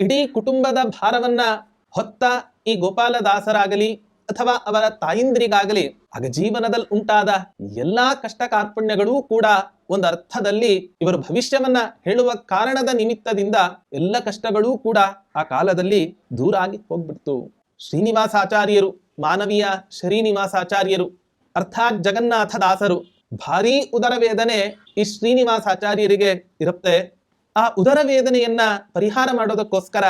ಇಡೀ ಕುಟುಂಬದ ಭಾರವನ್ನ ಹೊತ್ತ ಈ ಗೋಪಾಲದಾಸರಾಗಲಿ ಅಥವಾ ಅವರ ತಾಯಿಂದ್ರಿಗಾಗಲಿ ಆಗ ಜೀವನದಲ್ಲಿ ಉಂಟಾದ ಎಲ್ಲಾ ಕಷ್ಟ ಕಾರ್ಪಣ್ಯಗಳೂ ಕೂಡ ಒಂದು ಅರ್ಥದಲ್ಲಿ ಇವರು ಭವಿಷ್ಯವನ್ನ ಹೇಳುವ ಕಾರಣದ ನಿಮಿತ್ತದಿಂದ ಎಲ್ಲ ಕಷ್ಟಗಳೂ ಕೂಡ ಆ ಕಾಲದಲ್ಲಿ ದೂರ ಆಗಿ ಹೋಗ್ಬಿಡ್ತು. ಶ್ರೀನಿವಾಸಾಚಾರ್ಯರು, ಮಾನವೀಯ ಶ್ರೀನಿವಾಸಾಚಾರ್ಯರು, ಅರ್ಥಾತ್ ಜಗನ್ನಾಥ ದಾಸರು, ಭಾರೀ ಉದರ ವೇದನೆ ಈ ಶ್ರೀನಿವಾಸಾಚಾರ್ಯರಿಗೆ ಇರುತ್ತೆ. ಆ ಉದರ ವೇದನೆಯನ್ನ ಪರಿಹಾರ ಮಾಡೋದಕ್ಕೋಸ್ಕರ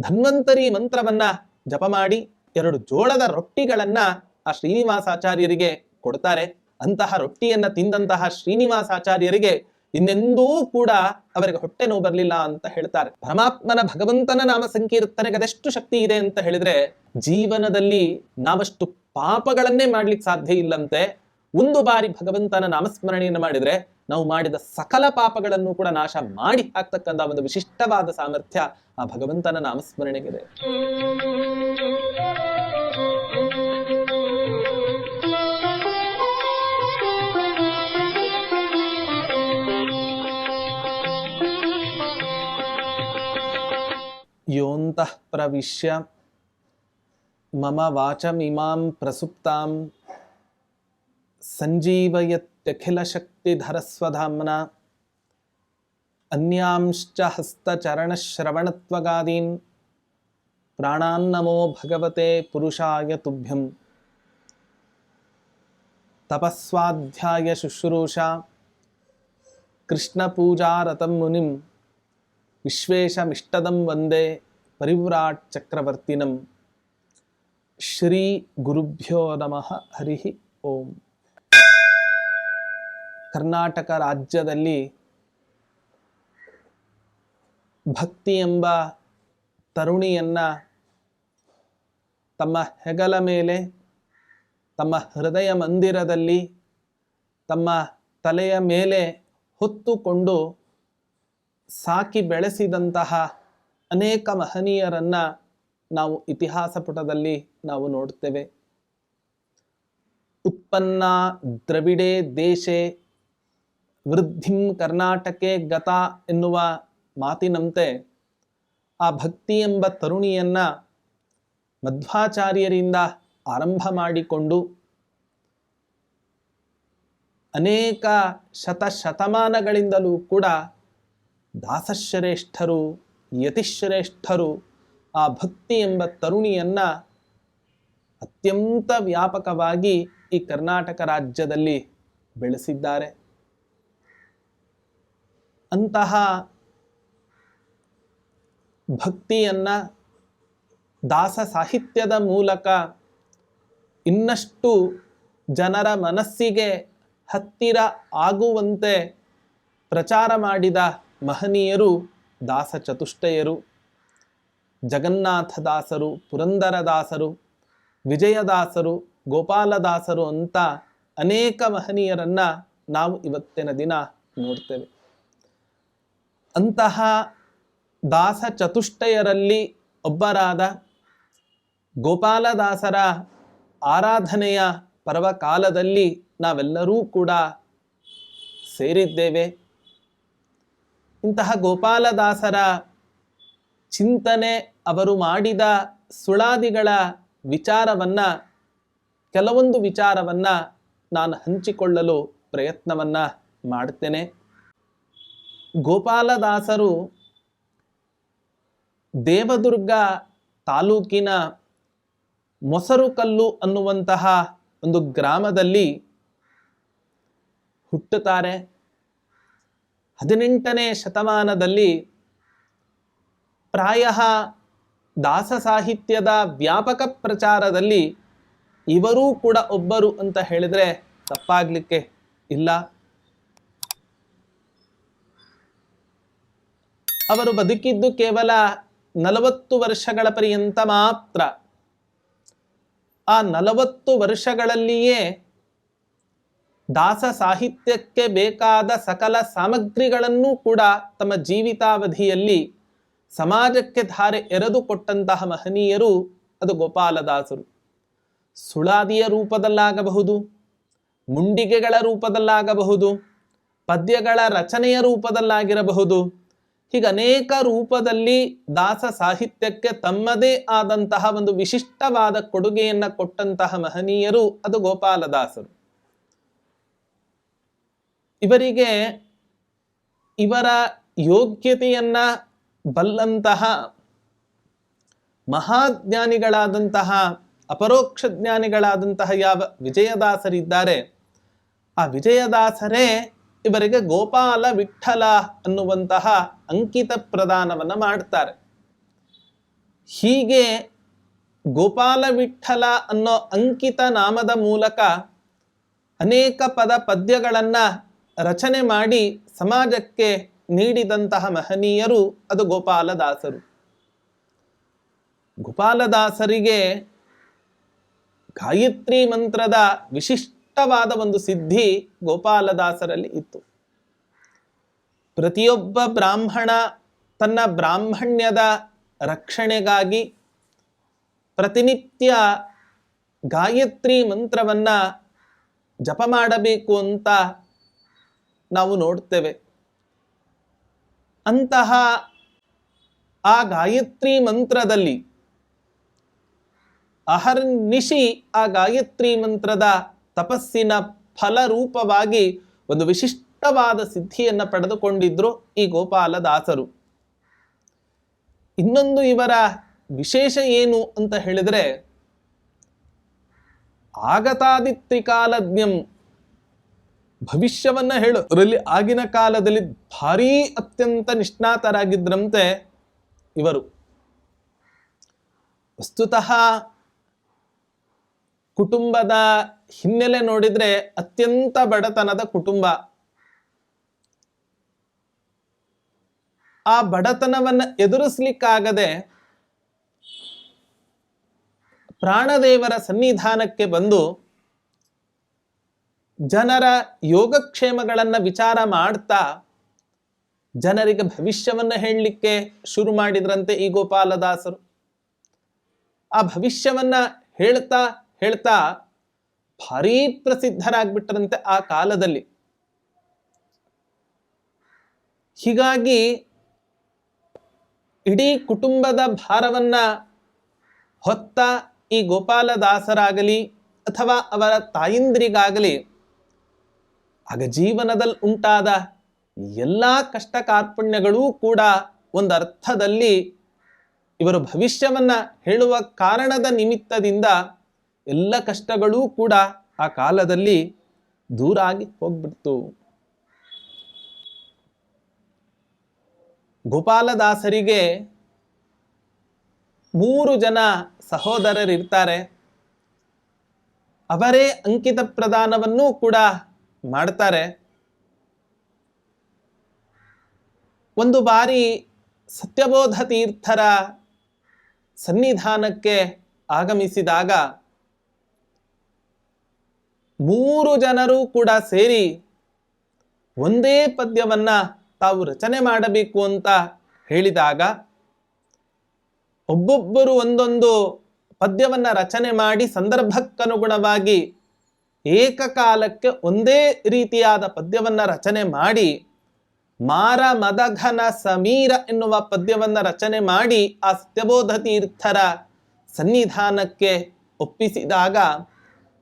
ಧನ್ವಂತರಿ ಮಂತ್ರವನ್ನ ಜಪ ಮಾಡಿ ಎರಡು ಜೋಳದ ರೊಟ್ಟಿಗಳನ್ನ ಆ ಶ್ರೀನಿವಾಸಾಚಾರ್ಯರಿಗೆ ಕೊಡ್ತಾರೆ. ಅಂತಹ ರೊಟ್ಟಿಯನ್ನ ತಿಂದಂತಹ ಶ್ರೀನಿವಾಸಾಚಾರ್ಯರಿಗೆ ಇನ್ನೆಂದೂ ಕೂಡ ಅವರಿಗೆ ಹೊಟ್ಟೆ ನೋವು ಬರಲಿಲ್ಲ ಅಂತ ಹೇಳ್ತಾರೆ. ಪರಮಾತ್ಮನ ಭಗವಂತನ ನಾಮ ಸಂಕೀರ್ತನೆಗೆ ಅದೆಷ್ಟು ಶಕ್ತಿ ಇದೆ ಅಂತ ಹೇಳಿದ್ರೆ ಜೀವನದಲ್ಲಿ ನಾವಷ್ಟು ಪಾಪಗಳನ್ನೇ ಮಾಡ್ಲಿಕ್ಕೆ ಸಾಧ್ಯ ಇಲ್ಲಂತೆ. ಒಂದು ಬಾರಿ ಭಗವಂತನ ನಾಮಸ್ಮರಣೆಯನ್ನು ಮಾಡಿದ್ರೆ ನಾವು ಮಾಡಿದ ಸಕಲ ಪಾಪಗಳನ್ನು ಕೂಡ ನಾಶ ಮಾಡಿ ಹಾಕ್ತಕ್ಕಂಥ ಒಂದು ವಿಶಿಷ್ಟವಾದ ಸಾಮರ್ಥ್ಯ ಆ ಭಗವಂತನ ನಾಮಸ್ಮರಣೆಗಿದೆ ಯೋಂತಃ ಪ್ರವಿಶ್ಯ ಮಮ ವಾಚಮಿಮಾಂ ಪ್ರಸುಪ್ತಾಂ सञ्जीवयत्यखिलशक्तिधरस्वधाम्ना अन्यांश्च हस्तचरणश्रवणत्वगादीन् प्राणान्नमो भगवते पुरुषाय तुभ्यं तपस्वाध्यायशुश्रूषा कृष्णपूजारतं मुनिं विश्वेशमिष्टदं वन्दे परिव्राट् चक्रवर्तिनं श्रीगुरुभ्यो नमः हरिः ओम् ಕರ್ನಾಟಕ ರಾಜ್ಯದಲ್ಲಿ ಭಕ್ತಿ ಎಂಬ ತರುಣಿಯನ್ನು ತಮ್ಮ ಹೆಗಲ ಮೇಲೆ, ತಮ್ಮ ಹೃದಯ ಮಂದಿರದಲ್ಲಿ, ತಮ್ಮ ತಲೆಯ ಮೇಲೆ ಹೊತ್ತುಕೊಂಡು ಸಾಕಿ ಬೆಳೆಸಿದಂತಹ ಅನೇಕ ಮಹನೀಯರನ್ನು ನಾವು ಇತಿಹಾಸ ಪುಟದಲ್ಲಿ ನಾವು ನೋಡ್ತೇವೆ. ಉತ್ಪನ್ನ ದ್ರವಿಡೆ ದೇಶೆ ವೃದ್ಧಿಂ ಕರ್ನಾಟಕೆ ಗತ ಎನ್ನುವ ಮಾತಿನಂತೆ ಆ ಭಕ್ತಿ ಎಂಬ ತರುಣಿಯನ್ನು ಮಧ್ವಾಚಾರ್ಯರಿಂದ ಆರಂಭ ಮಾಡಿಕೊಂಡು ಅನೇಕ ಶತಶತಮಾನಗಳಿಂದಲೂ ಕೂಡ ದಾಸಶ್ರೇಷ್ಠರು, ಯತಿಶ್ರೇಷ್ಠರು ಆ ಭಕ್ತಿ ಎಂಬ ತರುಣಿಯನ್ನು ಅತ್ಯಂತ ವ್ಯಾಪಕವಾಗಿ ಈ ಕರ್ನಾಟಕ ರಾಜ್ಯದಲ್ಲಿ ಬೆಳೆಸಿದ್ದಾರೆ. ಅಂತಹ ಭಕ್ತಿಯನ್ನು ದಾಸ ಸಾಹಿತ್ಯದ ಮೂಲಕ ಇನ್ನಷ್ಟು ಜನರ ಮನಸ್ಸಿಗೆ ಹತ್ತಿರ ಆಗುವಂತೆ ಪ್ರಚಾರ ಮಾಡಿದ ಮಹನೀಯರು, ದಾಸ ಚತುಷ್ಟಯರು, ಜಗನ್ನಾಥದಾಸರು, ಪುರಂದರದಾಸರು, ವಿಜಯದಾಸರು, ಗೋಪಾಲದಾಸರು ಅಂತ ಅನೇಕ ಮಹನೀಯರನ್ನು ನಾವು ಇವತ್ತಿನ ದಿನ ನೋಡ್ತೇವೆ. ಅಂತಹ ದಾಸ ಚತುಷ್ಟಯರಲ್ಲಿ ಒಬ್ಬರಾದ ಗೋಪಾಲದಾಸರ ಆರಾಧನೆಯ ಪರ್ವಕಾಲದಲ್ಲಿ ನಾವೆಲ್ಲರೂ ಕೂಡ ಸೇರಿದ್ದೇವೆ. ಇಂತಹ ಗೋಪಾಲದಾಸರ ಚಿಂತನೆ ಅವರು ಮಾಡಿದ ಸುಳಾದಿಗಳ ವಿಚಾರವನ್ನ, ಕೆಲವೊಂದು ವಿಚಾರವನ್ನ ನಾನು ಹಂಚಿಕೊಳ್ಳಲು ಪ್ರಯತ್ನವನ್ನು ಮಾಡ್ತೇನೆ. ಗೋಪಾಲದಾಸರು ದೇವದುರ್ಗ ತಾಲೂಕಿನ ಮೊಸರುಕಲ್ಲು ಅನ್ನುವಂತಹ ಒಂದು ಗ್ರಾಮದಲ್ಲಿ ಹುಟ್ಟುತ್ತಾರೆ. ಹದಿನೆಂಟನೇ ಶತಮಾನದಲ್ಲಿ ಪ್ರಾಯ ದಾಸ ಸಾಹಿತ್ಯದ ವ್ಯಾಪಕ ಪ್ರಚಾರದಲ್ಲಿ ಇವರೂ ಕೂಡ ಒಬ್ಬರು ಅಂತ ಹೇಳಿದರೆ ತಪ್ಪಾಗಲಿಕ್ಕೆ ಇಲ್ಲ. ಅವರು ಬದುಕಿದ್ದು ಕೇವಲ ನಲವತ್ತು ವರ್ಷಗಳ ಪರ್ಯಂತ ಮಾತ್ರ. ಆ ನಲವತ್ತು ವರ್ಷಗಳಲ್ಲಿಯೇ ದಾಸ ಸಾಹಿತ್ಯಕ್ಕೆ ಬೇಕಾದ ಸಕಲ ಸಾಮಗ್ರಿಗಳನ್ನು ಕೂಡ ತಮ್ಮ ಜೀವಿತಾವಧಿಯಲ್ಲಿ ಸಮಾಜಕ್ಕೆ ಧಾರೆ ಎರೆದು ಕೊಟ್ಟಂತಹ ಮಹನೀಯರು ಅದು ಗೋಪಾಲದಾಸರು. ಸುಳಾದಿಯ ರೂಪದಲ್ಲಾಗಬಹುದು, ಮುಂಡಿಗೆಗಳ ರೂಪದಲ್ಲಾಗಬಹುದು, ಪದ್ಯಗಳ ರಚನೆಯ ರೂಪದಲ್ಲಾಗಿರಬಹುದು ಹೀಗೆ ಅನೇಕ ರೂಪದಲ್ಲಿ ದಾಸ ಸಾಹಿತ್ಯಕ್ಕೆ ತಮ್ಮದೇ ಆದಂತಹ ಒಂದು ವಿಶಿಷ್ಟವಾದ ಕೊಡುಗೆಯನ್ನ ಕೊಟ್ಟಂತಹ ಮಹನೀಯರು ಅದು ಗೋಪಾಲದಾಸರು. ಇವರಿಗೆ ಇವರ ಯೋಗ್ಯತೆಯನ್ನ ಬಲ್ಲಂತಹ ಮಹಾಜ್ಞಾನಿಗಳಾದಂತಹ, ಅಪರೋಕ್ಷ ಜ್ಞಾನಿಗಳಾದಂತಹ ಯಾವ ವಿಜಯದಾಸರಿದ್ದಾರೆ, ಆ ವಿಜಯದಾಸರೇ ಇವರಿಗೆ ಗೋಪಾಲ ವಿಠಲ ಅನ್ನುವಂತಹ ಅಂಕಿತ ಪ್ರದಾನವನ್ನ ಮಾಡ್ತಾರೆ. ಹೀಗೆ ಗೋಪಾಲ ವಿಠಲ ಅನ್ನೋ ಅಂಕಿತ ನಾಮದ ಮೂಲಕ ಅನೇಕ ಪದ ಪದ್ಯಗಳನ್ನ ರಚನೆ ಮಾಡಿ ಸಮಾಜಕ್ಕೆ ನೀಡಿದಂತಹ ಮಹನೀಯರು ಅದು ಗೋಪಾಲದಾಸರು ಗೋಪಾಲದಾಸರಿಗೆ ಗಾಯತ್ರಿ ಮಂತ್ರದ ವಿಶಿಷ್ಟವಾದ ಒಂದು ಸಿದ್ಧಿ ಗೋಪಾಲದಾಸರಲ್ಲಿ ಇತ್ತು. ಪ್ರತಿಯೊಬ್ಬ ಬ್ರಾಹ್ಮಣ ತನ್ನ ಬ್ರಾಹ್ಮಣ್ಯದ ರಕ್ಷಣೆಗಾಗಿ ಪ್ರತಿನಿತ್ಯ ಗಾಯತ್ರಿ ಮಂತ್ರವನ್ನ ಜಪ ಮಾಡಬೇಕು ಅಂತ ನಾವು ನೋಡ್ತೇವೆ. ಅಂತಹ ಆ ಗಾಯತ್ರಿ ಮಂತ್ರದಲ್ಲಿ ಅಹರ್ನಿಶಿ ಆ ಗಾಯತ್ರಿ ಮಂತ್ರದ ತಪಸ್ಸಿನ ಫಲರೂಪವಾಗಿ ಒಂದು ವಿಶಿಷ್ಟವಾದ ಸಿದ್ಧಿಯನ್ನು ಪಡೆದುಕೊಂಡಿದ್ರು ಈ ಗೋಪಾಲದಾಸರು ಇನ್ನೊಂದು ಇವರ ವಿಶೇಷ ಏನು ಅಂತ ಹೇಳಿದ್ರೆ ಆಗತಾದಿತ್ರಿಕಾಲಜ್ಞಂ ಭವಿಷ್ಯವನ್ನ ಅದರಲ್ಲಿ ಆಗಿನ ಕಾಲದಲ್ಲಿ ಭಾರೀ ಅತ್ಯಂತ ನಿಷ್ಣಾತರಾಗಿದ್ರಂತೆ ಇವರು. ವಸ್ತುತಃ ಕುಟುಂಬದ ಹಿನ್ನೆಲೆ ನೋಡಿದ್ರೆ ಅತ್ಯಂತ ಬಡತನದ ಕುಟುಂಬ. ಆ ಬಡತನವನ್ನ ಎದುರಿಸ್ಲಿಕ್ಕಾಗದೆ ಪ್ರಾಣದೇವರ ಸನ್ನಿಧಾನಕ್ಕೆ ಬಂದು ಜನರ ಯೋಗಕ್ಷೇಮಗಳನ್ನ ವಿಚಾರ ಮಾಡ್ತಾ ಜನರಿಗೆ ಭವಿಷ್ಯವನ್ನ ಹೇಳಲಿಕ್ಕೆ ಶುರು ಮಾಡಿದ್ರಂತೆ ಈ ಗೋಪಾಲದಾಸರು. ಆ ಭವಿಷ್ಯವನ್ನ ಹೇಳ್ತಾ ಹೇಳ್ತಾ ಭಾರೀ ಪ್ರಸಿದ್ಧರಾಗ್ಬಿಟ್ರಂತೆ ಆ ಕಾಲದಲ್ಲಿ. ಹೀಗಾಗಿ ಇಡೀ ಕುಟುಂಬದ ಭಾರವನ್ನ ಹೊತ್ತ ಈ ಗೋಪಾಲದಾಸರಾಗಲಿ ಅಥವಾ ಅವರ ತಾಯಿಂದ್ರಿಗಾಗಲಿ, ಆಗ ಜೀವನದಲ್ಲಿ ಉಂಟಾದ ಎಲ್ಲ ಕಷ್ಟ ಕಾರ್ಪಣ್ಯಗಳೂ ಕೂಡ ಒಂದು ಅರ್ಥದಲ್ಲಿ ಇವರು ಭವಿಷ್ಯವನ್ನ ಹೇಳುವ ಕಾರಣದ ನಿಮಿತ್ತದಿಂದ ಎಲ್ಲ ಕಷ್ಟಗಳೂ ಕೂಡ ಆ ಕಾಲದಲ್ಲಿ ದೂರ ಆಗಿ ಹೋಗ್ಬಿಡ್ತು. ಗೋಪಾಲದಾಸರಿಗೆ ಮೂರು ಜನ ಸಹೋದರರಿರ್ತಾರೆ. ಅವರೇ ಅಂಕಿತ ಪ್ರದಾನವನ್ನೂ ಕೂಡ ಮಾಡ್ತಾರೆ. ಒಂದು ಬಾರಿ ಸತ್ಯಬೋಧ ತೀರ್ಥರ ಸನ್ನಿಧಾನಕ್ಕೆ ಆಗಮಿಸಿದಾಗ ಮೂರು ಜನರು ಕೂಡ ಸೇರಿ ಒಂದೇ ಪದ್ಯವನ್ನ ತಾವು ರಚನೆ ಮಾಡಬೇಕು ಅಂತ ಹೇಳಿದಾಗ ಒಬ್ಬೊಬ್ಬರು ಒಂದೊಂದು ಪದ್ಯವನ್ನ ರಚನೆ ಮಾಡಿ ಸಂದರ್ಭಕ್ಕನುಗುಣವಾಗಿ ಏಕಕಾಲಕ್ಕೆ ಒಂದೇ ರೀತಿಯಾದ ಪದ್ಯವನ್ನ ರಚನೆ ಮಾಡಿ ಮಾರ ಮದಘನ ಸಮೀರ ಎನ್ನುವ ಪದ್ಯವನ್ನ ರಚನೆ ಮಾಡಿ ಆ ಸತ್ಯಬೋಧ ತೀರ್ಥರ ಸನ್ನಿಧಾನಕ್ಕೆ ಒಪ್ಪಿಸಿದಾಗ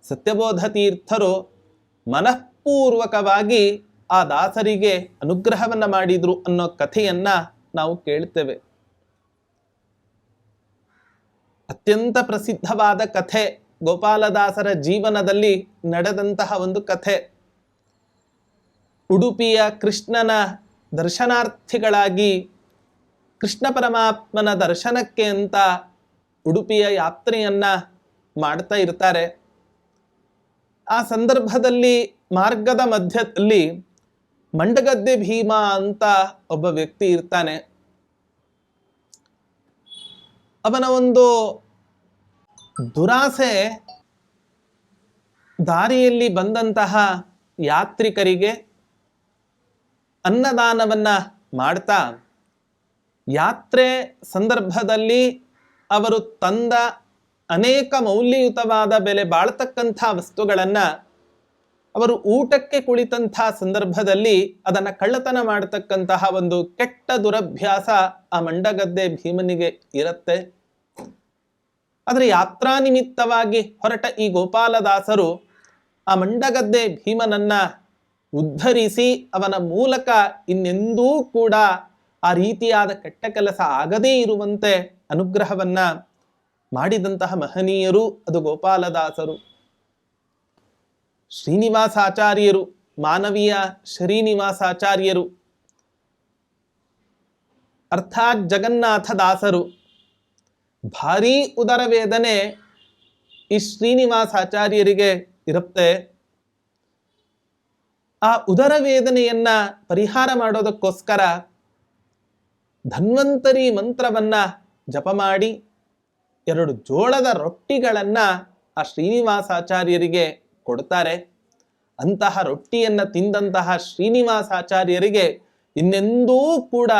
ಸತ್ಯಬೋಧ ತೀರ್ಥರು ಮನಃಪೂರ್ವಕವಾಗಿ ಆ ದಾಸರಿಗೆ ಅನುಗ್ರಹವನ್ನು ಮಾಡಿದ್ರು ಅನ್ನೋ ಕಥೆಯನ್ನ ನಾವು ಕೇಳ್ತೇವೆ. ಅತ್ಯಂತ ಪ್ರಸಿದ್ಧವಾದ ಕಥೆ ಗೋಪಾಲದಾಸರ ಜೀವನದಲ್ಲಿ ನಡೆದಂತಹ ಒಂದು ಕಥೆ. ಉಡುಪಿಯ ಕೃಷ್ಣನ ದರ್ಶನಾರ್ಥಿಗಳಾಗಿ ಕೃಷ್ಣ ಪರಮಾತ್ಮನ ದರ್ಶನಕ್ಕೆ ಅಂತ ಉಡುಪಿಯ ಯಾತ್ರೆಯನ್ನ ಮಾಡ್ತಾ ಇರ್ತಾರೆ. ಆ ಸಂದರ್ಭದಲ್ಲಿ ಮಾರ್ಗದ ಮಧ್ಯದಲ್ಲಿ ಮಂಡಗದ್ದೆ ಭೀಮ ಅಂತ ಒಬ್ಬ ವ್ಯಕ್ತಿ ಇರ್ತಾನೆ. ಅವನ ಒಂದು ದುರಾಸೆ ದಾರಿಯಲ್ಲಿ ಬಂದಂತಹ ಯಾತ್ರಿಕರಿಗೆ ಅನ್ನದಾನವನ್ನ ಮಾಡ್ತಾ, ಯಾತ್ರೆ ಸಂದರ್ಭದಲ್ಲಿ ಅವರು ತಂದ ಅನೇಕ ಮೌಲ್ಯಯುತವಾದ ಬೆಲೆ ಬಾಳ್ತಕ್ಕಂಥ ವಸ್ತುಗಳನ್ನ ಅವರು ಊಟಕ್ಕೆ ಕುಳಿತಂಥ ಸಂದರ್ಭದಲ್ಲಿ ಅದನ್ನ ಕಳ್ಳತನ ಮಾಡತಕ್ಕಂತಹ ಒಂದು ಕೆಟ್ಟ ದುರಭ್ಯಾಸ ಆ ಮಂಡಗದ್ದೆ ಭೀಮನಿಗೆ ಇರುತ್ತೆ. ಆದರೆ ಯಾತ್ರಾ ನಿಮಿತ್ತವಾಗಿ ಹೊರಟ ಈ ಗೋಪಾಲದಾಸರು ಆ ಮಂಡಗದ್ದೆ ಭೀಮನನ್ನ ಉದ್ಧರಿಸಿ ಅವನ ಮೂಲಕ ಇನ್ನೆಂದೂ ಕೂಡ ಆ ರೀತಿಯಾದ ಕೆಟ್ಟ ಕೆಲಸ ಆಗದೇ ಇರುವಂತೆ ಅನುಗ್ರಹವನ್ನ ಮಾಡಿದಂತಹ ಮಹನೀಯರು, ಅದು ಗೋಪಾಲದಾಸರು. ಶ್ರೀನಿವಾಸಾಚಾರ್ಯರು, ಮಾನವೀಯ ಶ್ರೀನಿವಾಸಾಚಾರ್ಯರು. ಅರ್ಥಾತ್ ಜಗನ್ನಾಥ ದಾಸರು ಭಾರೀ ಉದರ ವೇದನೆ ಈ ಶ್ರೀನಿವಾಸಾಚಾರ್ಯರಿಗೆ ಇರುತ್ತೆ. ಆ ಉದರ ವೇದನೆಯನ್ನ ಪರಿಹಾರ ಮಾಡೋದಕ್ಕೋಸ್ಕರ ಧನ್ವಂತರಿ ಮಂತ್ರವನ್ನ ಜಪ ಮಾಡಿ ಎರಡು ಜೋಳದ ರೊಟ್ಟಿಗಳನ್ನ ಆ ಶ್ರೀನಿವಾಸಾಚಾರ್ಯರಿಗೆ ಕೊಡ್ತಾರೆ. ಅಂತಹ ರೊಟ್ಟಿಯನ್ನ ತಿಂದಂತಹ ಶ್ರೀನಿವಾಸಾಚಾರ್ಯರಿಗೆ ಇನ್ನೆಂದೂ ಕೂಡ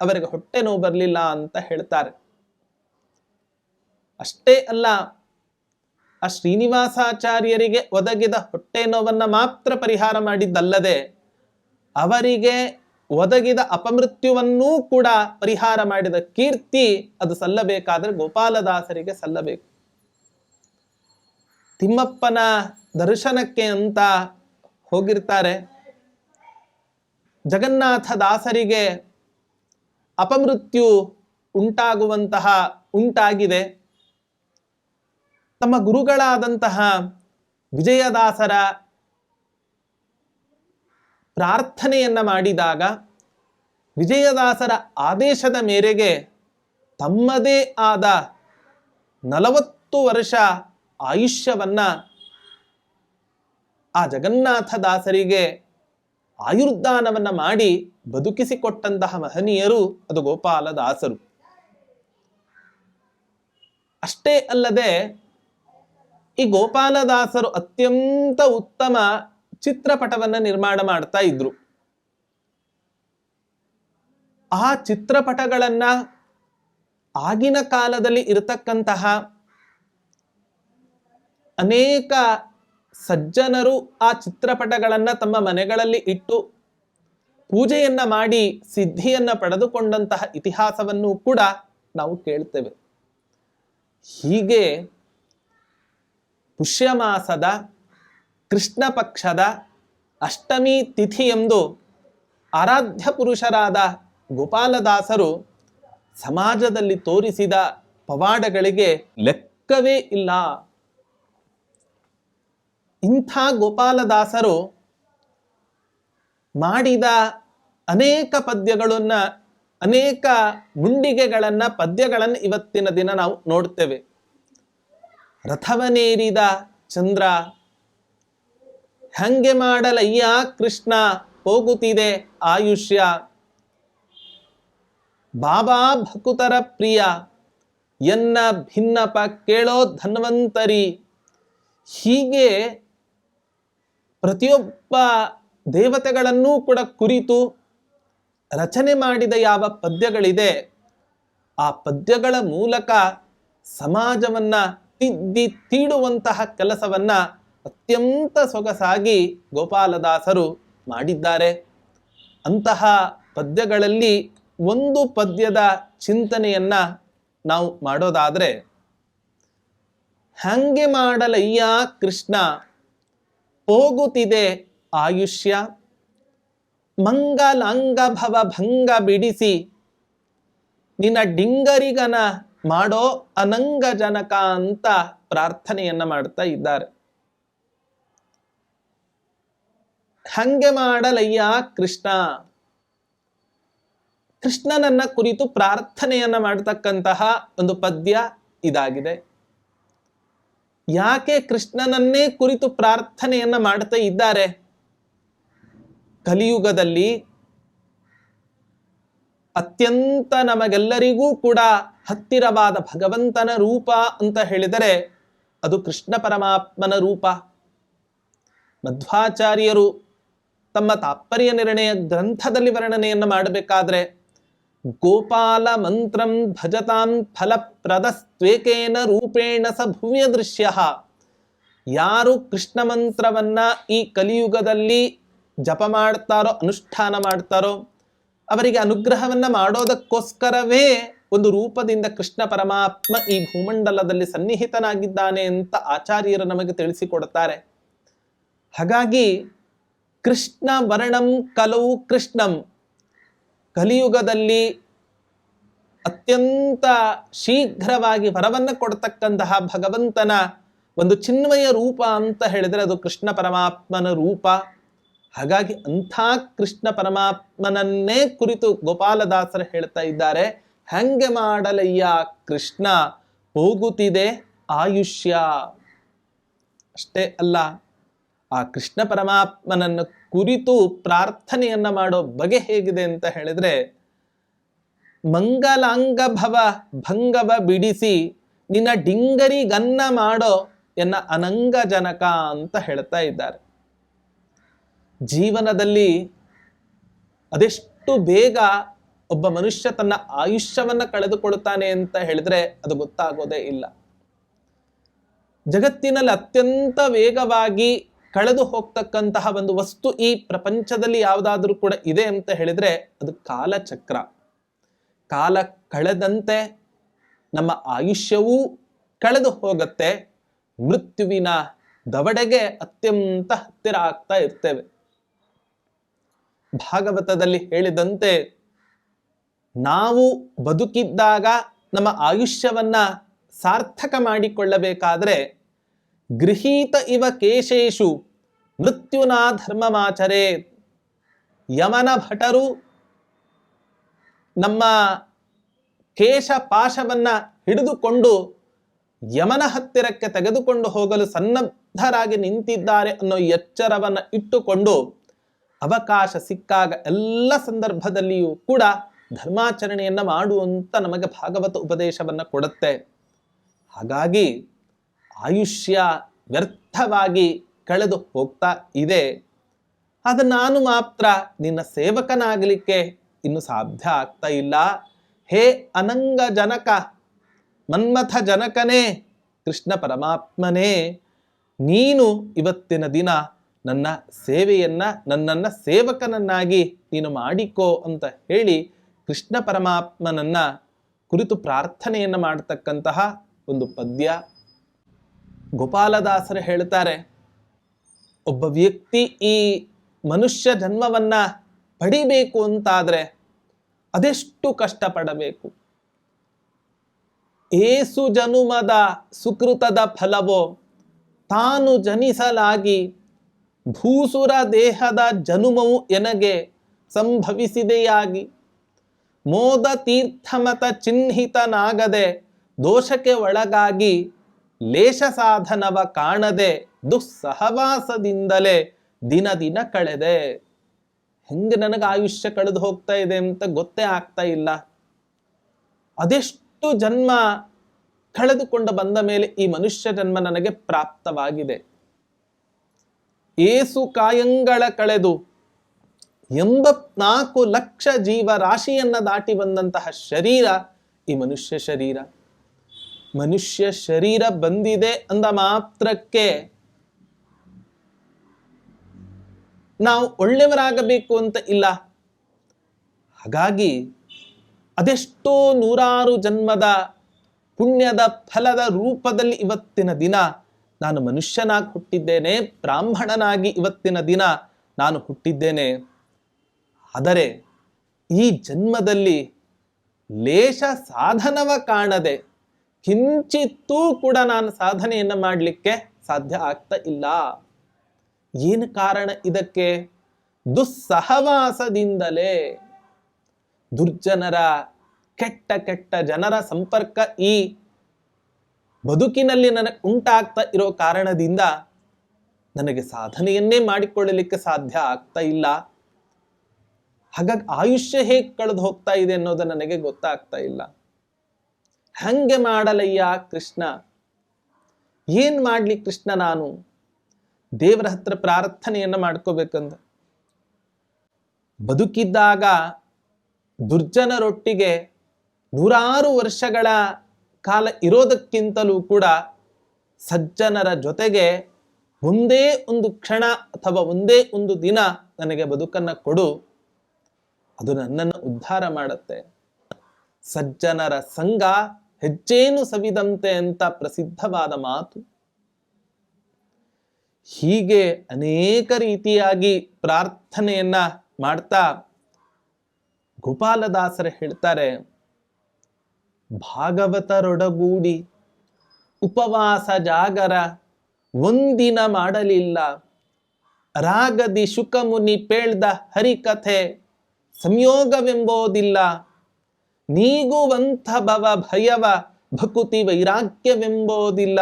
ಅವರಿಗೆ ಹೊಟ್ಟೆ ನೋವು ಬರಲಿಲ್ಲ ಅಂತ ಹೇಳ್ತಾರೆ. ಅಷ್ಟೇ ಅಲ್ಲ, ಆ ಶ್ರೀನಿವಾಸಾಚಾರ್ಯರಿಗೆ ಒದಗಿದ ಹೊಟ್ಟೆ ನೋವನ್ನ ಮಾತ್ರ ಪರಿಹಾರ ಮಾಡಿದ್ದಲ್ಲದೆ ಅವರಿಗೆ ಒದಗಿದ ಅಪಮೃತ್ಯುವನ್ನೂ ಕೂಡ ಪರಿಹಾರ ಮಾಡಿದ ಕೀರ್ತಿ ಅದು ಸಲ್ಲಬೇಕಾದ್ರೆ ಗೋಪಾಲದಾಸರಿಗೆ ಸಲ್ಲಬೇಕು. ತಿಮ್ಮಪ್ಪನ ದರ್ಶನಕ್ಕೆ ಅಂತ ಹೋಗಿರ್ತಾರೆ. ಜಗನ್ನಾಥ ದಾಸರಿಗೆ ಅಪಮೃತ್ಯು ಉಂಟಾಗುವಂತಹ ಉಂಟಾಗಿದೆ. ತಮ್ಮ ಗುರುಗಳಾದಂತಹ ವಿಜಯದಾಸರ ಪ್ರಾರ್ಥನೆಯನ್ನ ಮಾಡಿದಾಗ ವಿಜಯದಾಸರ ಆದೇಶದ ಮೇರೆಗೆ ತಮ್ಮದೇ ಆದ ನಲವತ್ತು ವರ್ಷ ಆಯುಷ್ಯವನ್ನು ಆ ಜಗನ್ನಾಥದಾಸರಿಗೆ ದಾಸರಿಗೆ ಆಯುರ್ದಾನವನ್ನ ಮಾಡಿ ಬದುಕಿಸಿಕೊಟ್ಟಂತಹ ಮಹನೀಯರು ಅದು ಗೋಪಾಲದಾಸರು ಅಷ್ಟೇ ಅಲ್ಲದೆ ಈ ಗೋಪಾಲದಾಸರು ಅತ್ಯಂತ ಉತ್ತಮ ಚಿತ್ರಪಟವನ್ನ ನಿರ್ಮಾಣ ಮಾಡ್ತಾ ಇದ್ರು. ಆ ಚಿತ್ರಪಟಗಳನ್ನ ಆಗಿನ ಕಾಲದಲ್ಲಿ ಇರತಕ್ಕಂತಹ ಅನೇಕ ಸಜ್ಜನರು ಆ ಚಿತ್ರಪಟಗಳನ್ನ ತಮ್ಮ ಮನೆಗಳಲ್ಲಿ ಇಟ್ಟು ಪೂಜೆಯನ್ನ ಮಾಡಿ ಸಿದ್ಧಿಯನ್ನ ಪಡೆದುಕೊಂಡಂತಹ ಇತಿಹಾಸವನ್ನು ಕೂಡ ನಾವು ಕೇಳ್ತೇವೆ. ಹೀಗೆ ಪುಷ್ಯಮಾಸದ ಕೃಷ್ಣ ಪಕ್ಷದ ಅಷ್ಟಮಿ ತಿಥಿಯೆಂದು ಆರಾಧ್ಯ ಪುರುಷರಾದ ಗೋಪಾಲದಾಸರು ಸಮಾಜದಲ್ಲಿ ತೋರಿಸಿದ ಪವಾಡಗಳಿಗೆ ಲೆಕ್ಕವೇ ಇಲ್ಲ. ಇಂಥ ಗೋಪಾಲದಾಸರು ಮಾಡಿದ ಅನೇಕ ಪದ್ಯಗಳನ್ನ, ಅನೇಕ ಮುಂಡಿಗೆಗಳನ್ನ ಪದ್ಯಗಳನ್ನು ಇವತ್ತಿನ ದಿನ ನಾವು ನೋಡ್ತೇವೆ. ರಥವನೇರಿದ ಚಂದ್ರ ಹಂಗೆ ಮಾಡಲಯ್ಯ ಕೃಷ್ಣ, ಹೋಗುತ್ತಿದೆ ಆಯುಷ್ಯ. ಬಾಬಾ ಭಕುತರ ಪ್ರಿಯ, ಎನ್ನ ಭಿನ್ನಪ ಕೇಳೋ ಧನ್ವಂತರಿ. ಹೀಗೆ ಪ್ರತಿಯೊಬ್ಬ ದೇವತೆಗಳನ್ನೂ ಕೂಡ ಕುರಿತು ರಚನೆ ಮಾಡಿದ ಯಾವ ಪದ್ಯಗಳಿದೆ, ಆ ಪದ್ಯಗಳ ಮೂಲಕ ಸಮಾಜವನ್ನ ತಿದ್ದಿ ತೀಡುವಂತಹ ಕೆಲಸವನ್ನ ಅತ್ಯಂತ ಸೊಗಸಾಗಿ ಗೋಪಾಲದಾಸರು ಮಾಡಿದ್ದಾರೆ. ಅಂತಹ ಪದ್ಯಗಳಲ್ಲಿ ಒಂದು ಪದ್ಯದ ಚಿಂತನೆಯನ್ನ ನಾವು ಮಾಡೋದಾದರೆ, ಹಂಗೆ ಮಾಡಲಯ್ಯ ಕೃಷ್ಣ, ಹೋಗುತ್ತಿದೆ ಆಯುಷ್ಯ ಮಂಗಲಾಂಗ ಭವ ಭಂಗ ಬಿಡಿಸಿ, ನಿನ್ನ ಡಿಂಗರಿಗನ ಮಾಡೋ ಅನಂಗ ಜನಕ ಅಂತ ಪ್ರಾರ್ಥನೆಯನ್ನ ಮಾಡ್ತಾ ಇದ್ದಾರೆ. ಹಂಗೆ ಮಾಡಲಯ್ಯ ಕೃಷ್ಣ. ಕೃಷ್ಣನನ್ನ ಕುರಿತು ಪ್ರಾರ್ಥನೆಯನ್ನ ಮಾಡತಕ್ಕಂತಹ ಒಂದು ಪದ್ಯ ಇದಾಗಿದೆ. ಯಾಕೆ ಕೃಷ್ಣನನ್ನೇ ಕುರಿತು ಪ್ರಾರ್ಥನೆಯನ್ನ ಮಾಡ್ತಾ ಇದ್ದಾರೆ? ಕಲಿಯುಗದಲ್ಲಿ ಅತ್ಯಂತ ನಮಗೆಲ್ಲರಿಗೂ ಕೂಡ ಹತ್ತಿರವಾದ ಭಗವಂತನ ರೂಪ ಅಂತ ಹೇಳಿದರೆ ಅದು ಕೃಷ್ಣ ಪರಮಾತ್ಮನ ರೂಪ. ಮಧ್ವಾಚಾರ್ಯರು ತಮ್ಮ ತಾತ್ಪರ್ಯ ನಿರ್ಣಯ ಗ್ರಂಥದಲ್ಲಿ ವರ್ಣನೆಯನ್ನು ಮಾಡಬೇಕಾದ್ರೆ ಗೋಪಾಲ ಮಂತ್ರಂ ಭಜತಾಂ ಫಲಪ್ರದಸ್ತ್ವೇಕೇನ ರೂಪೇಣ ಸ ಭುವ್ಯ ದೃಶ್ಯ. ಯಾರು ಕೃಷ್ಣ ಮಂತ್ರವನ್ನ ಈ ಕಲಿಯುಗದಲ್ಲಿ ಜಪ ಮಾಡ್ತಾರೋ, ಅನುಷ್ಠಾನ ಮಾಡ್ತಾರೋ, ಅವರಿಗೆ ಅನುಗ್ರಹವನ್ನ ಮಾಡೋದಕ್ಕೋಸ್ಕರವೇ ಒಂದು ರೂಪದಿಂದ ಕೃಷ್ಣ ಪರಮಾತ್ಮ ಈ ಭೂಮಂಡಲದಲ್ಲಿ ಸನ್ನಿಹಿತನಾಗಿದ್ದಾನೆ ಅಂತ ಆಚಾರ್ಯರು ನಮಗೆ ತಿಳಿಸಿಕೊಡ್ತಾರೆ. ಹಾಗಾಗಿ ಕೃಷ್ಣ ವರ್ಣಂ ಕಲೌ ಕೃಷ್ಣಂ. ಕಲಿಯುಗದಲ್ಲಿ ಅತ್ಯಂತ ಶೀಘ್ರವಾಗಿ ವರವನ್ನು ಕೊಡ್ತಕ್ಕಂತಹ ಭಗವಂತನ ಒಂದು ಚಿನ್ಮಯ ರೂಪ ಅಂತ ಹೇಳಿದರೆ ಅದು ಕೃಷ್ಣ ಪರಮಾತ್ಮನ ರೂಪ. ಹಾಗಾಗಿ ಅಂಥ ಕೃಷ್ಣ ಪರಮಾತ್ಮನನ್ನೇ ಕುರಿತು ಗೋಪಾಲದಾಸರು ಹೇಳ್ತಾ ಇದ್ದಾರೆ, ಹಂಗೆ ಮಾಡಲಯ್ಯ ಕೃಷ್ಣ, ಹೋಗುತ್ತಿದೆ ಆಯುಷ್ಯ. ಅಷ್ಟೇ ಅಲ್ಲ ಆ ಕೃಷ್ಣ ಪರಮಾತ್ಮನನ್ನು ಕುರಿತು ಪ್ರಾರ್ಥನೆಯನ್ನ ಮಾಡೋ ಬಗೆ ಹೇಗಿದೆ ಅಂತ ಹೇಳಿದ್ರೆ ಮಂಗಲಾಂಗ ಭವ ಭಂಗವ ಬಿಡಿಸಿ ನಿನ್ನ ಡಿಂಗರಿಗನ್ನ ಮಾಡೋ ಎನ್ನ ಅನಂಗ ಜನಕ ಅಂತ ಹೇಳ್ತಾ ಇದ್ದಾರೆ. ಜೀವನದಲ್ಲಿ ಅದೆಷ್ಟು ಬೇಗ ಒಬ್ಬ ಮನುಷ್ಯ ತನ್ನ ಆಯುಷ್ಯವನ್ನ ಕಳೆದುಕೊಳ್ಳುತ್ತಾನೆ ಅಂತ ಹೇಳಿದ್ರೆ ಅದು ಗೊತ್ತಾಗೋದೇ ಇಲ್ಲ. ಜಗತ್ತಿನಲ್ಲಿ ಅತ್ಯಂತ ವೇಗವಾಗಿ ಕಳೆದು ಹೋಗ್ತಕ್ಕಂತಹ ಒಂದು ವಸ್ತು ಈ ಪ್ರಪಂಚದಲ್ಲಿ ಯಾವುದಾದ್ರೂ ಕೂಡ ಇದೆ ಅಂತ ಹೇಳಿದ್ರೆ ಅದು ಕಾಲಚಕ್ರ. ಕಾಲ ಕಳೆದಂತೆ ನಮ್ಮ ಆಯುಷ್ಯವೂ ಕಳೆದು ಹೋಗುತ್ತೆ, ಮೃತ್ಯುವಿನ ದವಡೆಗೆ ಅತ್ಯಂತ ಹತ್ತಿರ ಆಗ್ತಾ ಇರ್ತೇವೆ. ಭಾಗವತದಲ್ಲಿ ಹೇಳಿದಂತೆ ನಾವು ಬದುಕಿದ್ದಾಗ ನಮ್ಮ ಆಯುಷ್ಯವನ್ನ ಸಾರ್ಥಕ ಮಾಡಿಕೊಳ್ಳಬೇಕಾದ್ರೆ ಗೃಹೀತ ಇವ ಕೇಶೇಶು ಮೃತ್ಯುನಾ ಧರ್ಮಮಾಚರೆ ಯಮನ ಭಟರು ನಮ್ಮ ಕೇಶ ಪಾಶವನ್ನು ಹಿಡಿದುಕೊಂಡು ಯಮನ ಹತ್ತಿರಕ್ಕೆ ತೆಗೆದುಕೊಂಡು ಹೋಗಲು ಸನ್ನದ್ಧರಾಗಿ ನಿಂತಿದ್ದಾರೆ ಅನ್ನೋ ಎಚ್ಚರವನ್ನು ಇಟ್ಟುಕೊಂಡು ಅವಕಾಶ ಸಿಕ್ಕಾಗ ಎಲ್ಲ ಸಂದರ್ಭದಲ್ಲಿಯೂ ಕೂಡ ಧರ್ಮಾಚರಣೆಯನ್ನು ಮಾಡುವಂತ ನಮಗೆ ಭಾಗವತ ಉಪದೇಶವನ್ನು ಕೊಡುತ್ತೆ. ಹಾಗಾಗಿ ಆಯುಷ್ಯ ವ್ಯರ್ಥವಾಗಿ ಕಳೆದು ಹೋಗ್ತಾ ಇದೆ. ಆದ ನಾನು ಮಾತ್ರ ನಿನ್ನ ಸೇವಕನಾಗಲಿಕ್ಕೆ ಇನ್ನು ಸಾಧ್ಯ ಆಗ್ತಾ ಇಲ್ಲ. ಹೇ ಅನಂಗ ಜನಕ, ಮನ್ಮಥ ಜನಕನೇ, ಕೃಷ್ಣ ಪರಮಾತ್ಮನೇ, ನೀನು ಇವತ್ತಿನ ದಿನ ನನ್ನ ಸೇವೆಯನ್ನ, ನನ್ನನ್ನ ಸೇವಕನನ್ನಾಗಿ ನೀನು ಮಾಡಿಕೋ ಅಂತ ಹೇಳಿ ಕೃಷ್ಣ ಪರಮಾತ್ಮನನ್ನ ಕುರಿತು ಪ್ರಾರ್ಥನೆಯನ್ನು ಮಾಡತಕ್ಕಂತಹ ಒಂದು ಪದ್ಯ ಗೋಪಾಲದಾಸರು ಹೇಳ್ತಾರೆ. ಒಬ್ಬ ವ್ಯಕ್ತಿ ಈ ಮನುಷ್ಯ ಜನ್ಮವನ್ನ ಪಡಿಬೇಕು ಅಂತಾದರೆ ಅದೆಷ್ಟು ಕಷ್ಟಪಡಬೇಕು? ಏಸು ಜನುಮದ ಸುಕೃತದ ಫಲವೋ, ತಾನು ಜನಿಸಲಾಗಿ ಭೂಸುರ ದೇಹದ ಜನುಮವು ಎನಗೆ ಸಂಭವಿಸಿದೆಯಾಗಿ? ಮೋದ ತೀರ್ಥಮತ ಚಿಹ್ನಿತನಾಗದೆ ದೋಷಕ್ಕೆ ಒಳಗಾಗಿ ಲೇಷ ಸಾಧನವ ಕಾಣದೆ ದುಸ್ಸಹವಾಸದಿಂದಲೇ ದಿನ ದಿನ ಕಳೆದೆ. ಹೆಂಗೆ ನನಗೆ ಆಯುಷ್ಯ ಕಳೆದು ಹೋಗ್ತಾ ಇದೆ ಅಂತ ಗೊತ್ತೇ ಆಗ್ತಾ ಇಲ್ಲ. ಅದೆಷ್ಟು ಜನ್ಮ ಕಳೆದುಕೊಂಡು ಬಂದ ಮೇಲೆ ಈ ಮನುಷ್ಯ ಜನ್ಮ ನನಗೆ ಪ್ರಾಪ್ತವಾಗಿದೆ. ಏಸು ಕಾಯಂಗಳ ಕಳೆದು ಎಂಬತ್ನಾಲ್ಕು ಲಕ್ಷ ಜೀವ ರಾಶಿಯನ್ನ ದಾಟಿ ಬಂದಂತಹ ಶರೀರ ಈ ಮನುಷ್ಯ ಶರೀರ. ಮನುಷ್ಯ ಶರೀರ ಬಂದಿದೆ ಅಂದ ಮಾತ್ರಕ್ಕೆ ನಾವು ಒಳ್ಳೆಯವರಾಗಬೇಕು ಅಂತ ಇಲ್ಲ. ಹಾಗಾಗಿ ಅದೆಷ್ಟೋ ನೂರಾರು ಜನ್ಮದ ಪುಣ್ಯದ ಫಲದ ರೂಪದಲ್ಲಿ ಇವತ್ತಿನ ದಿನ ನಾನು ಮನುಷ್ಯನಾಗಿ ಹುಟ್ಟಿದ್ದೇನೆ, ಬ್ರಾಹ್ಮಣನಾಗಿ ಇವತ್ತಿನ ದಿನ ನಾನು ಹುಟ್ಟಿದ್ದೇನೆ. ಆದರೆ ಈ ಜನ್ಮದಲ್ಲಿ ಲೇಷ ಸಾಧನವ ಕಾಣದೆ ಕಿಂಚಿತ್ತೂ ಕೂಡ ನಾನು ಸಾಧನೆಯನ್ನು ಮಾಡಲಿಕ್ಕೆ ಸಾಧ್ಯ ಆಗ್ತಾ ಇಲ್ಲ. ಏನು ಕಾರಣ ಇದಕ್ಕೆ? ದುಸ್ಸಹವಾಸದಿಂದಲೇ ದುರ್ಜನರ, ಕೆಟ್ಟ ಕೆಟ್ಟ ಜನರ ಸಂಪರ್ಕ ಈ ಬದುಕಿನಲ್ಲಿ ನನಗೆ ಉಂಟಾಗ್ತಾ ಇರೋ ಕಾರಣದಿಂದ ನನಗೆ ಸಾಧನೆಯನ್ನೇ ಮಾಡಿಕೊಳ್ಳಲಿಕ್ಕೆ ಸಾಧ್ಯ ಆಗ್ತಾ ಇಲ್ಲ. ಹಾಗಾಗಿ ಆಯುಷ್ಯ ಹೇಗೆ ಕಳೆದು ಹೋಗ್ತಾ ಇದೆ ಅನ್ನೋದು ನನಗೆ ಗೊತ್ತಾಗ್ತಾ ಇಲ್ಲ. ಹಂಗೆ ಮಾಡಲಯ್ಯ ಕೃಷ್ಣ. ಏನ್ ಮಾಡ್ಲಿ ಕೃಷ್ಣ ನಾನು? ದೇವರ ಹತ್ರ ಪ್ರಾರ್ಥನೆಯನ್ನ ಮಾಡ್ಕೋಬೇಕಂದ. ಬದುಕಿದ್ದಾಗ ದುರ್ಜನರೊಟ್ಟಿಗೆ ನೂರಾರು ವರ್ಷಗಳ ಕಾಲ ಇರೋದಕ್ಕಿಂತಲೂ ಕೂಡ ಸಜ್ಜನರ ಜೊತೆಗೆ ಒಂದೇ ಒಂದು ಕ್ಷಣ ಅಥವಾ ಒಂದೇ ಒಂದು ದಿನ ನನಗೆ ಬದುಕನ್ನ ಕೊಡು. ಅದು ನನ್ನನ್ನು ಉದ್ಧಾರ ಮಾಡುತ್ತೆ. ಸಜ್ಜನರ ಸಂಘ ಹೆಜ್ಜೇನು ಸವಿದಂತೆ ಅಂತ ಪ್ರಸಿದ್ಧವಾದ ಮಾತು. ಹೀಗೆ ಅನೇಕ ರೀತಿಯಾಗಿ ಪ್ರಾರ್ಥನೆಯನ್ನ ಮಾಡ್ತಾ ಗೋಪಾಲದಾಸರು ಹೇಳ್ತಾರೆ, ಭಾಗವತರೊಡಗೂಡಿ ಉಪವಾಸ ಜಾಗರ, ಒಂದಿನ ಮಾಡಲಿಲ್ಲ. ರಾಗದಿ ಶುಕಮುನಿ ಪೇಳ್ದ ಹರಿಕಥೆ, ಸಂಯೋಗವೆಂಬೋದಿಲ್ಲ. ನೀಗುವಂಥ ಭವ ಭಯವ ಭಕುತಿ ವೈರಾಗ್ಯವೆಂಬೋದಿಲ್ಲ.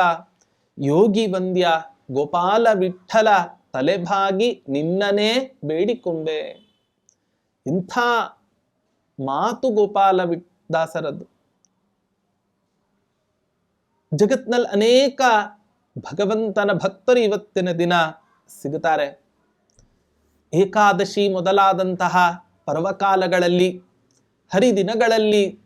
ಯೋಗಿ ವಂದ್ಯ ಗೋಪಾಲ ವಿಠಲ ತಲೆಭಾಗಿ ನಿನ್ನನೇ ಬೇಡಿಕೊಂಬೆ ಇಂಥ ಮಾತು ಗೋಪಾಲ ದಾಸರದ್ದು. ಜಗತ್ನಲ್ಲಿ ಅನೇಕ ಭಗವಂತನ ಭಕ್ತರು ಇವತ್ತಿನ ದಿನ ಸಿಗುತ್ತಾರೆ. ಏಕಾದಶಿ ಮೊದಲಾದಂತಹ ಪರ್ವಕಾಲಗಳಲ್ಲಿ ಹರಿದಿನಗಳಲ್ಲಿ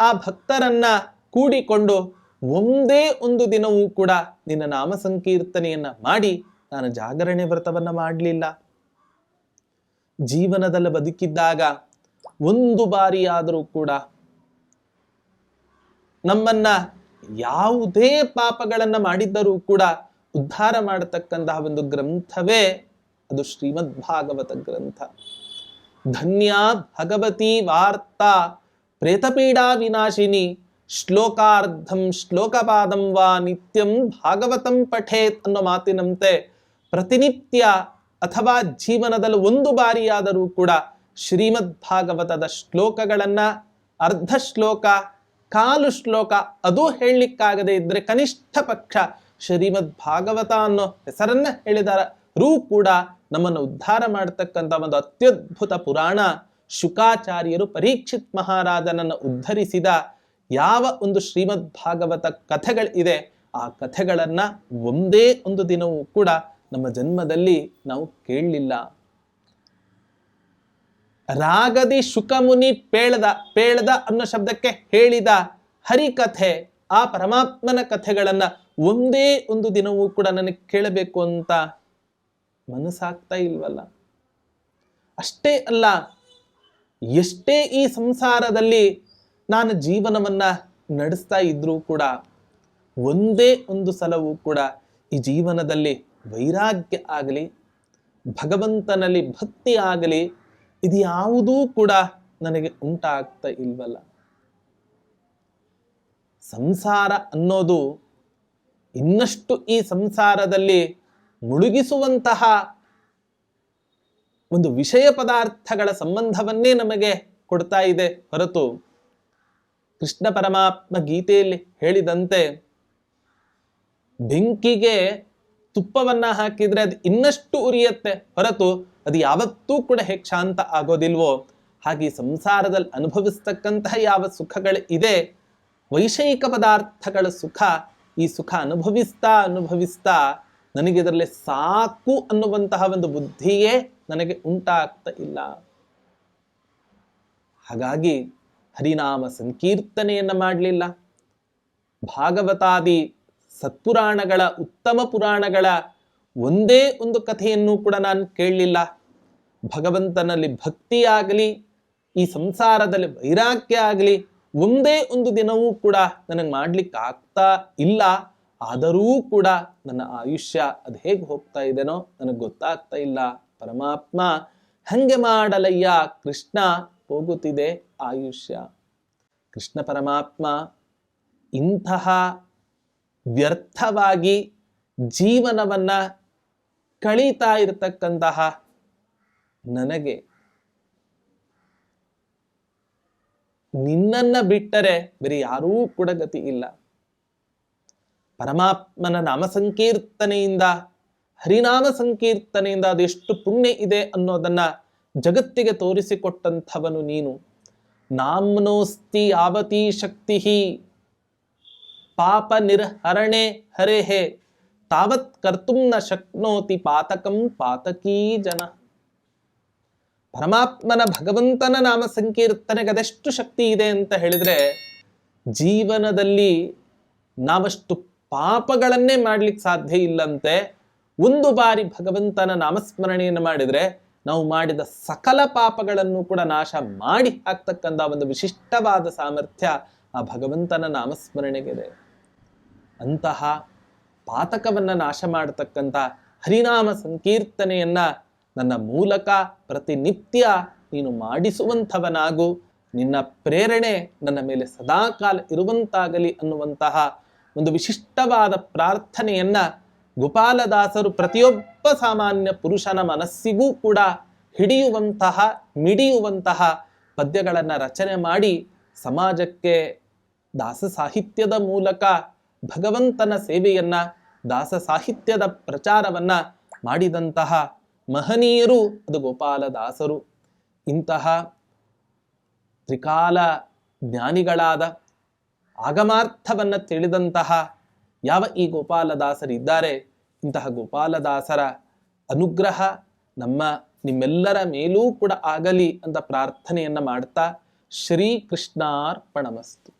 ಆ ಭಕ್ತರನ್ನ ಕೂಡಿಕೊಂಡು ಒಂದೇ ಒಂದು ದಿನವೂ ಕೂಡ ನಿನ್ನ ನಾಮ ಸಂಕೀರ್ತನೆಯನ್ನ ಮಾಡಿ ನಾನು ಜಾಗರಣೆ ವ್ರತವನ್ನ ಮಾಡಲಿಲ್ಲ. ಜೀವನದಲ್ಲಿ ಬದುಕಿದ್ದಾಗ ಒಂದು ಬಾರಿಯಾದರೂ ಕೂಡ ನಮ್ಮನ್ನ ಯಾವುದೇ ಪಾಪಗಳನ್ನ ಮಾಡಿದ್ದರೂ ಕೂಡ ಉದ್ಧಾರ ಮಾಡತಕ್ಕಂತಹ ಒಂದು ಗ್ರಂಥವೇ ಅದು ಶ್ರೀಮದ್ ಭಾಗವತ ಗ್ರಂಥ. ಧನ್ಯ ಭಗವತಿ ವಾರ್ತಾ ಪ್ರೇತಪೀಡಾ ವಿನಾಶಿನಿ ಶ್ಲೋಕಾರ್ಧಂ ಶ್ಲೋಕಪಾದಂ ವಾ ನಿತ್ಯಂ ಭಾಗವತಂ ಪಠೇತ್ ಅನ್ನೋ ಮಾತಿನಂತೆ ಪ್ರತಿನಿತ್ಯ ಅಥವಾ ಜೀವನದಲ್ಲಿ ಒಂದು ಬಾರಿಯಾದರೂ ಕೂಡ ಶ್ರೀಮದ್ ಭಾಗವತದ ಶ್ಲೋಕಗಳನ್ನು, ಅರ್ಧ ಶ್ಲೋಕ, ಕಾಲು ಶ್ಲೋಕ ಅದು ಹೇಳಲಿಕ್ಕಾಗದೇ ಇದ್ದರೆ ಕನಿಷ್ಠ ಪಕ್ಷ ಶ್ರೀಮದ್ ಭಾಗವತ ಅನ್ನೋ ಹೆಸರನ್ನು ಹೇಳಿದರೂ ಕೂಡ ನಮ್ಮನ್ನು ಉದ್ಧಾರ ಮಾಡತಕ್ಕಂಥ ಒಂದು ಅತ್ಯದ್ಭುತ ಪುರಾಣ ಶುಕಾಚಾರ್ಯರು ಪರೀಕ್ಷಿತ್ ಮಹಾರಾಜನನ್ನು ಉದ್ಧರಿಸಿದ ಯಾವ ಒಂದು ಶ್ರೀಮದ್ ಭಾಗವತ ಕಥೆಗಳಿದೆ, ಆ ಕಥೆಗಳನ್ನು ಒಂದೇ ಒಂದು ದಿನವೂ ಕೂಡ ನಮ್ಮ ಜನ್ಮದಲ್ಲಿ ನಾವು ಕೇಳಲಿಲ್ಲ. ರಾಗದಿ ಶುಕಮುನಿ ಪೇಳದ ಪೇಳದ ಅನ್ನೋ ಶಬ್ದಕ್ಕೆ ಹೇಳಿದ ಹರಿಕಥೆ, ಆ ಪರಮಾತ್ಮನ ಕಥೆಗಳನ್ನ ಒಂದೇ ಒಂದು ದಿನವೂ ಕೂಡ ನನಗೆ ಕೇಳಬೇಕು ಅಂತ ಮನಸ್ಸಾಗ್ತಾ ಇಲ್ವಲ್ಲ? ಅಷ್ಟೇ ಅಲ್ಲ, ಎಷ್ಟೇ ಈ ಸಂಸಾರದಲ್ಲಿ ನಾನು ಜೀವನವನ್ನ ನಡೆಸ್ತಾ ಇದ್ರೂ ಕೂಡ, ಒಂದೇ ಒಂದು ಸಲವೂ ಕೂಡ ಈ ಜೀವನದಲ್ಲಿ ವೈರಾಗ್ಯ ಆಗಲಿ, ಭಗವಂತನಲ್ಲಿ ಭಕ್ತಿ ಆಗಲಿ ಇದು ಯಾವುದೂ ಕೂಡ ನನಗೆ ಉಂಟಾಗ್ತಾ ಇಲ್ವಲ್ಲ. ಸಂಸಾರ ಅನ್ನೋದು ಇನ್ನಷ್ಟು ಈ ಸಂಸಾರದಲ್ಲಿ ಮುಳುಗಿಸುವಂತಹ ಒಂದು ವಿಷಯ ಪದಾರ್ಥಗಳ ಸಂಬಂಧವನ್ನೇ ನಮಗೆ ಕೊಡ್ತಾ ಇದೆ. ಹೊರತು ಕೃಷ್ಣ ಪರಮಾತ್ಮ ಗೀತೆಯಲ್ಲಿ ಹೇಳಿದಂತೆ ಬೆಂಕಿಗೆ ತುಪ್ಪವನ್ನ ಹಾಕಿದ್ರೆ ಅದು ಇನ್ನಷ್ಟು ಉರಿಯತ್ತೆ. ಹೊರತು ಅದು ಯಾವತ್ತೂ ಕೂಡ ಹೇಗೆ ಶಾಂತ ಆಗೋದಿಲ್ವೋ? ಹಾಗೆ ಸಂಸಾರದಲ್ಲಿ ಅನುಭವಿಸ್ತಕ್ಕಂತಹ ಯಾವ ಸುಖಗಳು ಇದೆ? ವೈಷಯಿಕ ಪದಾರ್ಥಗಳ ಸುಖ ಈ ಸುಖ ಅನುಭವಿಸ್ತಾ ಅನುಭವಿಸ್ತಾ ನನಗೆ ಇದರಲ್ಲಿ ಸಾಕು ಅನ್ನುವಂತಹ ಒಂದು ಬುದ್ಧಿಯೇ ನನಗೆ ಉಂಟಾಗ್ತಾ ಇಲ್ಲ. ಹಾಗಾಗಿ ಹರಿನಾಮ ಸಂಕೀರ್ತನೆಯನ್ನು ಮಾಡಲಿಲ್ಲ. ಭಾಗವತಾದಿ ಸತ್ಪುರಾಣಗಳ ಉತ್ತಮ ಪುರಾಣಗಳ ಒಂದೇ ಒಂದು ಕಥೆಯನ್ನು ಕೂಡ ನಾನು ಕೇಳಲಿಲ್ಲ. ಭಗವಂತನಲ್ಲಿ ಭಕ್ತಿಯಾಗಲಿ ಈ ಸಂಸಾರದಲ್ಲಿ ವೈರಾಗ್ಯ ಆಗಲಿ, ಒಂದೇ ಒಂದು ದಿನವೂ ಕೂಡ ನನಗೆ ಮಾಡ್ಲಿಕ್ಕೆ ಆಗ್ತಾ ಇಲ್ಲ. ಆದರೂ ಕೂಡ ನನ್ನ ಆಯುಷ್ಯ ಅದು ಹೇಗೆ ಹೋಗ್ತಾ ಇದೆನೋ ನನಗೆ ಗೊತ್ತಾಗ್ತಾ ಇಲ್ಲ. ಪರಮಾತ್ಮ, ಹಂಗೆ ಮಾಡಲಯ್ಯ, ಕೃಷ್ಣ ಹೋಗುತ್ತಿದೆ ಆಯುಷ್ಯ. ಕೃಷ್ಣ ಪರಮಾತ್ಮ ಇಂತಹ ವ್ಯರ್ಥವಾಗಿ ಜೀವನವನ್ನ ಕಳೀತಾ ಇರತಕ್ಕಂತಹ ನನಗೆ ನಿನ್ನನ್ನ ಬಿಟ್ಟರೆ ಬೇರೆ ಯಾರೂ ಕೂಡ ಗತಿ ಇಲ್ಲ. ಪರಮಾತ್ಮನ ನಾಮ ಸಂಕೀರ್ತನೆಯಿಂದ ಹರಿನಾಮ ಸಂಕೀರ್ತನೆಯಿಂದ ಅದೆಷ್ಟು ಪುಣ್ಯ ಇದೆ ಅನ್ನೋದನ್ನ ಜಗತ್ತಿಗೆ ತೋರಿಸಿಕೊಟ್ಟಂಥವನು ನೀನು. ನಾಮ್ನೋಸ್ತಿ ಯಾವತಿ ಶಕ್ತಿ ಪಾಪ ನಿರ್ಹರಣೆ ಹರೇಹೆ, ತಾವತ್ ಕರ್ತುಂ ನ ಶಕ್ನೋತಿ ಪಾತಕಂ ಪಾತಕೀ ಜನ. ಪರಮಾತ್ಮನ ಭಗವಂತನ ನಾಮ ಸಂಕೀರ್ತನೆಗೆ ಅದೆಷ್ಟು ಶಕ್ತಿ ಇದೆ ಅಂತ ಹೇಳಿದ್ರೆ, ಜೀವನದಲ್ಲಿ ನಾವಷ್ಟು ಪಾಪಗಳನ್ನೇ ಮಾಡ್ಲಿಕ್ಕೆ ಸಾಧ್ಯ ಇಲ್ಲಂತೆ ಒಂದು ಬಾರಿ ಭಗವಂತನ ನಾಮಸ್ಮರಣೆಯನ್ನು ಮಾಡಿದರೆ ನಾವು ಮಾಡಿದ ಸಕಲ ಪಾಪಗಳನ್ನು ಕೂಡ ನಾಶ ಮಾಡಿ ಹಾಕ್ತಕ್ಕಂಥ ಒಂದು ವಿಶಿಷ್ಟವಾದ ಸಾಮರ್ಥ್ಯ ಆ ಭಗವಂತನ ನಾಮಸ್ಮರಣೆಗಿದೆ ಅಂತಹ ಪಾತಕವನ್ನ ನಾಶ ಮಾಡತಕ್ಕಂಥ ಹರಿನಾಮ ಸಂಕೀರ್ತನೆಯನ್ನ ನನ್ನ ಮೂಲಕ ಪ್ರತಿನಿತ್ಯ ನೀನು ಮಾಡಿಸುವಂಥವನಾಗು. ನಿನ್ನ ಪ್ರೇರಣೆ ನನ್ನ ಮೇಲೆ ಸದಾಕಾಲ ಇರುವಂತಾಗಲಿ ಅನ್ನುವಂತಹ ಒಂದು ವಿಶಿಷ್ಟವಾದ ಪ್ರಾರ್ಥನೆಯನ್ನ ಗೋಪಾಲದಾಸರು ಪ್ರತಿಯೊಬ್ಬ ಸಾಮಾನ್ಯ ಪುರುಷನ ಮನಸ್ಸಿಗೂ ಕೂಡ ಹಿಡಿಯುವಂತಹ, ಮಿಡಿಯುವಂತಹ ಪದ್ಯಗಳನ್ನು ರಚನೆ ಮಾಡಿ ಸಮಾಜಕ್ಕೆ ದಾಸ ಸಾಹಿತ್ಯದ ಮೂಲಕ ಭಗವಂತನ ಸೇವೆಯನ್ನ, ದಾಸ ಸಾಹಿತ್ಯದ ಪ್ರಚಾರವನ್ನ ಮಾಡಿದಂತಹ ಮಹನೀಯರು ಅದು ಗೋಪಾಲದಾಸರು. ಇಂತಹ ತ್ರಿಕಾಲ ಜ್ಞಾನಿಗಳಾದ ಆಗಮಾರ್ಥವನ್ನ ತಿಳಿದಂತಹ ಯಾವ ಈ ಗೋಪಾಲದಾಸರಿದ್ದಾರೆ ಇಂತಹ ಗೋಪಾಲದಾಸರ ಅನುಗ್ರಹ ನಮ್ಮ ನಿಮ್ಮೆಲ್ಲರ ಮೇಲೂ ಕೂಡ ಆಗಲಿ ಅಂತ ಪ್ರಾರ್ಥನೆಯನ್ನು ಮಾಡ್ತಾ ಶ್ರೀಕೃಷ್ಣಾರ್ಪಣಮಸ್ತು.